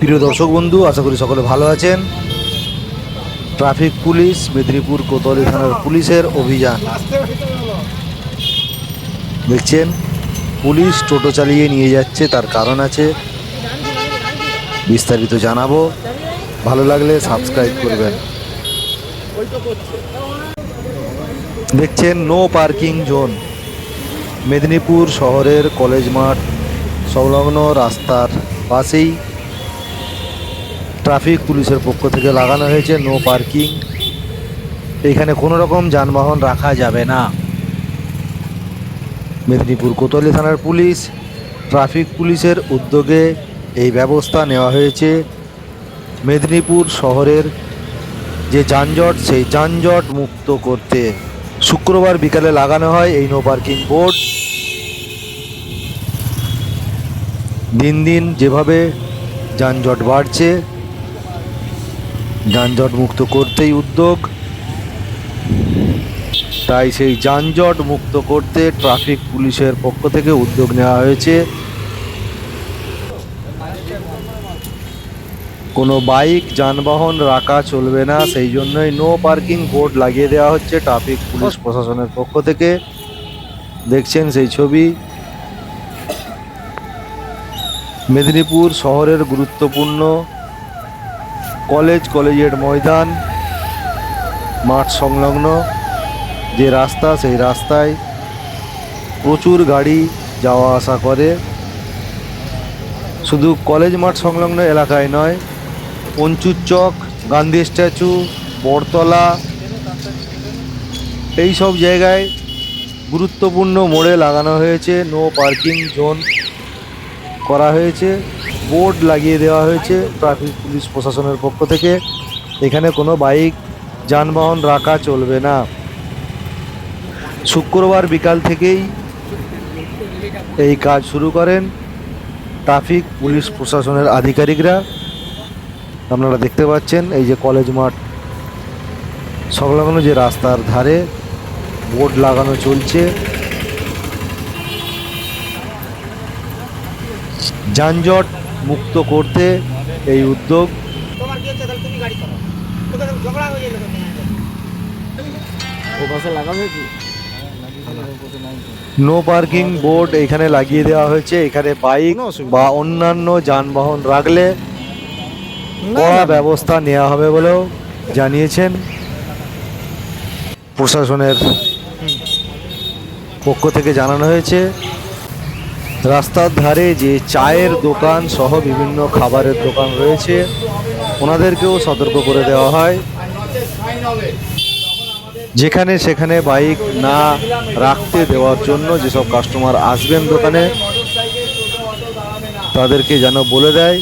প্রিয় দর্শক বন্ধু, আশা করি সকলে ভালো আছেন। ট্রাফিক পুলিশ, মেদিনীপুর কোতোয়ালি থানার পুলিশের অভিযান। দেখছেন, পুলিশ টোটো চালিয়ে নিয়ে যাচ্ছে, তার কারণ আছে। বিস্তারিত জানাব। ভালো লাগলে সাবস্ক্রাইব করবেন। দেখছেন, নো পার্কিং জোন। মেদিনীপুর শহরের কলেজ মাঠ, সংলগ্ন রাস্তার পাশেই ট্রাফিক পুলিশের পক্ষ থেকে লাগানো হয়েছে নো পার্কিং এখানে কোনো রকম যানবাহন রাখা যাবে না। মেদিনীপুর কোতোয়ালি থানার পুলিশ, ট্রাফিক পুলিশের উদ্যোগে এই ব্যবস্থা নেওয়া হয়েছে। মেদিনীপুর শহরের যে যানজট, সেই যানজট মুক্ত করতে শুক্রবার বিকালে লাগানো হয় এই নো পার্কিং বোর্ড দিন দিন যেভাবে যানজট বাড়ছে যানজট মুক্ত করতেই উদ্যোগ। তাই সেই যানজট মুক্ত করতে ট্রাফিক পুলিশের পক্ষ থেকে উদ্যোগ নেওয়া হয়েছে। কোনো বাইক, যানবাহন রাখা চলবে না, সেই জন্যই নো পার্কিং বোর্ড লাগিয়ে দেওয়া হচ্ছে ট্রাফিক পুলিশ প্রশাসনের পক্ষ থেকে। দেখছেন সেই ছবি। মেদিনীপুর শহরের গুরুত্বপূর্ণ কলেজ, কলেজের ময়দান, মাঠ সংলগ্ন যে রাস্তা, সেই রাস্তায় প্রচুর গাড়ি যাওয়া আসা করে। শুধু কলেজ, মাঠ সংলগ্ন এলাকায় নয়, পঞ্চুর চক, গান্ধী স্ট্যাচু বড়তলা এই সব জায়গায় গুরুত্বপূর্ণ মোড়ে লাগানো হয়েছে। নো পার্কিং জোন করা হয়েছে। বোর্ড লাগিয়ে দেওয়া হয়েছে ট্রাফিক পুলিশ প্রশাসনের পক্ষ থেকে। এখানে কোনো বাইক, যানবাহন রাখা চলবে না। শুক্রবার বিকাল থেকেই এই কাজ শুরু করেন ট্রাফিক পুলিশ প্রশাসনের আধিকারিকরা। আপনারা দেখতে পাচ্ছেন এই যে কলেজ মাঠ, সংলগ্ন যে রাস্তার ধারে বোর্ড লাগানো চলছে। যানজট মুক্ত করতে এই উদ্যোগ। তোমার কি হচ্ছে? তাহলে তুমি গাড়ি চালাও। তোকে তো ঝগড়া হয়ে গেল ও পাশে লাগাবে কি? নো পার্কিং বোর্ড এখানে লাগিয়ে দেওয়া হয়েছে। এখানে বাইক বা অন্যান্য যানবাহন রাখলে কড়া ব্যবস্থা নেওয়া হবে বলেও জানিয়েছেন। প্রশাসনের পক্ষ থেকে জানানো হয়েছে। রাস্তার ধারে যে চায়ের দোকান সহ বিভিন্ন খাবারের দোকান রয়েছে, ওনাদেরকেও সতর্ক করে দেওয়া হয়। যেখানে সেখানে বাইক না রাখতে দেওয়ার জন্য যেসব কাস্টমার আসবেন দোকানে, তাদেরকে যেন বলে দেয়।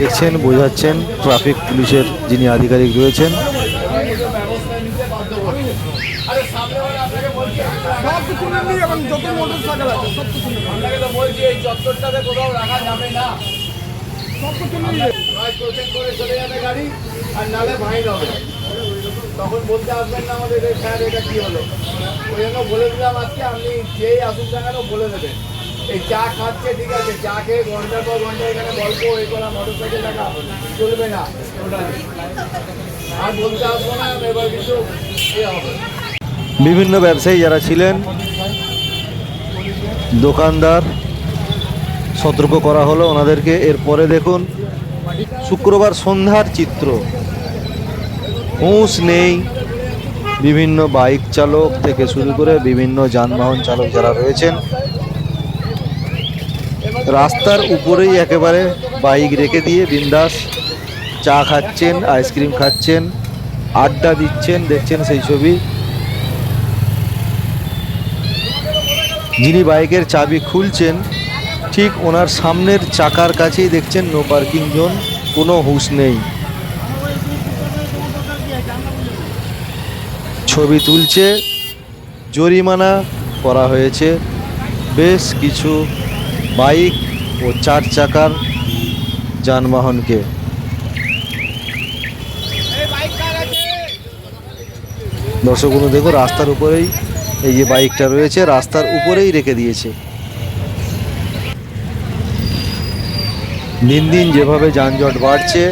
দেখছেন, বোঝাচ্ছেন, ট্রাফিক পুলিশের যিনি আধিকারিক রয়েছেন। যত মোটর সাইকেল আছে সব কিছু আপনাকে তো বলছি এই চত্বরটাতে কোথাও রাখা যাবে না। সব কিছু নয় করে চলে যাবে গাড়ি আর নালে ফাইন হবে। তখন বলতে আসবেন না আমাদের এই স্যার এটা কি হলো? ওই জন্য বলে দিলাম আজকে আপনি যেই আসুন না কেন বলে দেবেন। এই চা খাচ্ছে ঠিক আছে চা খেয়ে ঘণ্টার পর ঘণ্টা এখানে গল্প এই করা মোটর সাইকেল রাখা চলবে না। ওটা আর বলতে আসব না এবার কিছু এ হবে। বিভিন্ন ব্যবসায়ী যারা ছিলেন দোকানদার সতর্ক করা হলো ওনাদেরকে। এরপরে দেখুন, শুক্রবার সন্ধ্যার চিত্র। হুঁশ নেই, বিভিন্ন বাইক চালক থেকে শুরু করে বিভিন্ন যানবাহন চালক যারা রয়েছেন, রাস্তার উপরেই একেবারে বাইক রেখে দিয়ে বিন্দাস চা খাচ্ছেন, আইসক্রিম খাচ্ছেন, আড্ডা দিচ্ছেন, দেখছেন সেই ছবি। যিনি বাইকের চাবি খুলছেন, ঠিক ওনার সামনের চাকার কাছেই দেখছেন নো পার্কিং জোন কোনো হুঁশ নেই। ছবি তুলছে, জরিমানা করা হয়েছে। বেশ কিছু বাইক ও চার চাকার যানবাহনকে। দর্শক দেখো রাস্তার উপরেই এই যে বাইকটা রয়েছে, রাস্তার উপরেই রেখে দিয়েছে। দিন দিন যেভাবে যানজট বাড়ছে,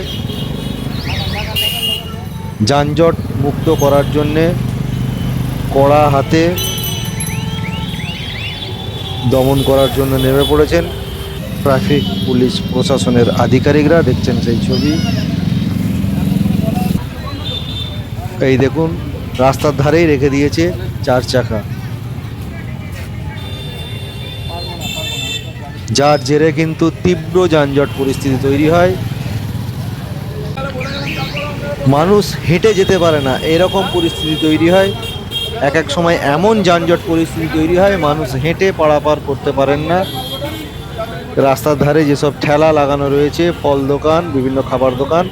যানজট মুক্ত করার জন্যে কড়া হাতে দমন করার জন্য নেমে পড়েছেন ট্রাফিক পুলিশ প্রশাসনের আধিকারিকরা। দেখছেন সেই ছবি। এই দেখুন, রাস্তার ধারেই রেখে দিয়েছে চার চাকা। যার জেরে কিন্তু তীব্র যানজট পরিস্থিতি তৈরি হয়। মানুষ হেঁটে যেতে পারে না, এরকম পরিস্থিতি তৈরি হয়। এক এক সময় এমন যানজট পরিস্থিতি তৈরি হয়, মানুষ হেঁটে পারাপার করতে পারেন না। রাস্তার ধারে যেসব ঠেলা লাগানো রয়েছে, ফল দোকান, বিভিন্ন খাবার দোকান,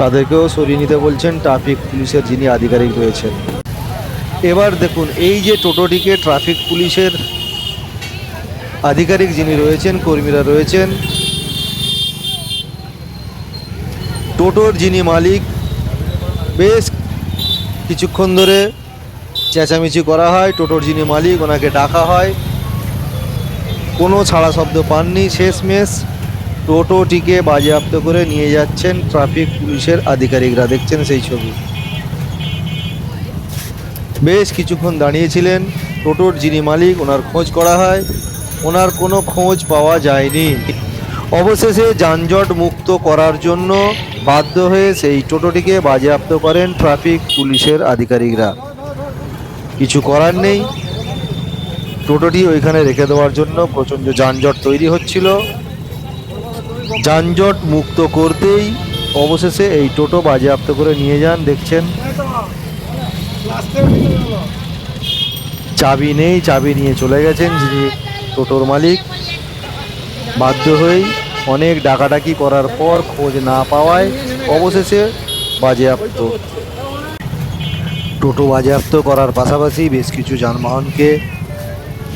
তাদেরকেও সরিয়ে নিতে বলছেন ট্রাফিক পুলিশের যিনি আধিকারিক রয়েছেন। এবার দেখুন, এই যে টোটোটিকে ট্রাফিক পুলিশের আধিকারিক যিনি রয়েছেন, কর্মীরা রয়েছেন, টোটোর যিনি মালিক, বেশ কিছুক্ষণ ধরে চেঁচামেচি করা হয়। টোটোর যিনি মালিক, ওনাকে ডাকা হয়। কোনো ছাড়া শব্দ পাননি। শেষমেশ টোটোটিকে বাজেয়াপ্ত করে নিয়ে যাচ্ছেন ট্রাফিক পুলিশের আধিকারিকরা। দেখছেন সেই ছবি। বেশ কিছুক্ষণ দাঁড়িয়েছিলেন। টোটোর যিনি মালিক, ওনার খোঁজ করা হয়। ওনার কোনো খোঁজ পাওয়া যায়নি। অবশেষে যানজট মুক্ত করার জন্য বাধ্য হয়ে সেই টোটোটিকে বাজেয়াপ্ত করেন ট্রাফিক পুলিশের আধিকারিকরা। কিছু করার নেই। টোটোটি ওইখানে রেখে দেওয়ার জন্য প্রচণ্ড যানজট তৈরি হচ্ছিল। যানজট মুক্ত করতেই অবশেষে এই টোটো বাজেয়াপ্ত করে নিয়ে যান, দেখছেন। চাবি নেই, চাবি নিয়ে চলে গেছেন যিনি টোটোর মালিক। বাধ্য হয়েই অনেক ডাকাডাকি করার পর খোঁজ না পাওয়ায় অবশেষে বাজেয়াপ্ত। টোটো বাজেয়াপ্ত করার পাশাপাশি বেশ কিছু যানবাহনকে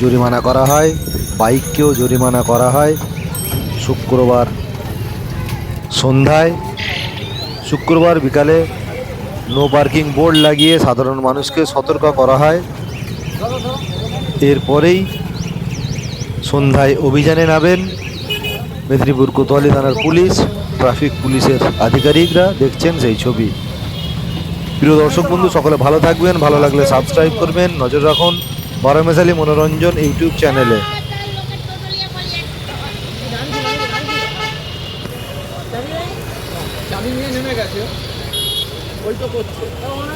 জরিমানা করা হয়, বাইককেও জরিমানা করা হয়। শুক্রবার সন্ধ্যায়, শুক্রবার বিকালে নো পার্কিং বোর্ড লাগিয়ে সাধারণ মানুষকে সতর্ক করা হয়। এরপরেই সন্ধ্যায় অভিযানে নামেন মেদিনীপুর কোতোয়ালি থানার পুলিশ, ট্রাফিক পুলিশের আধিকারিকরা। দেখছেন সেই ছবি। প্রিয় দর্শক বন্ধু, সকলে ভালো থাকবেন, ভালো লাগলে সাবস্ক্রাইব করবেন। নজর রাখুন বারোমেশালি মনোরঞ্জন ইউটিউব চ্যানেলে চাবি নিয়ে নেমে গেছে ওই করছে।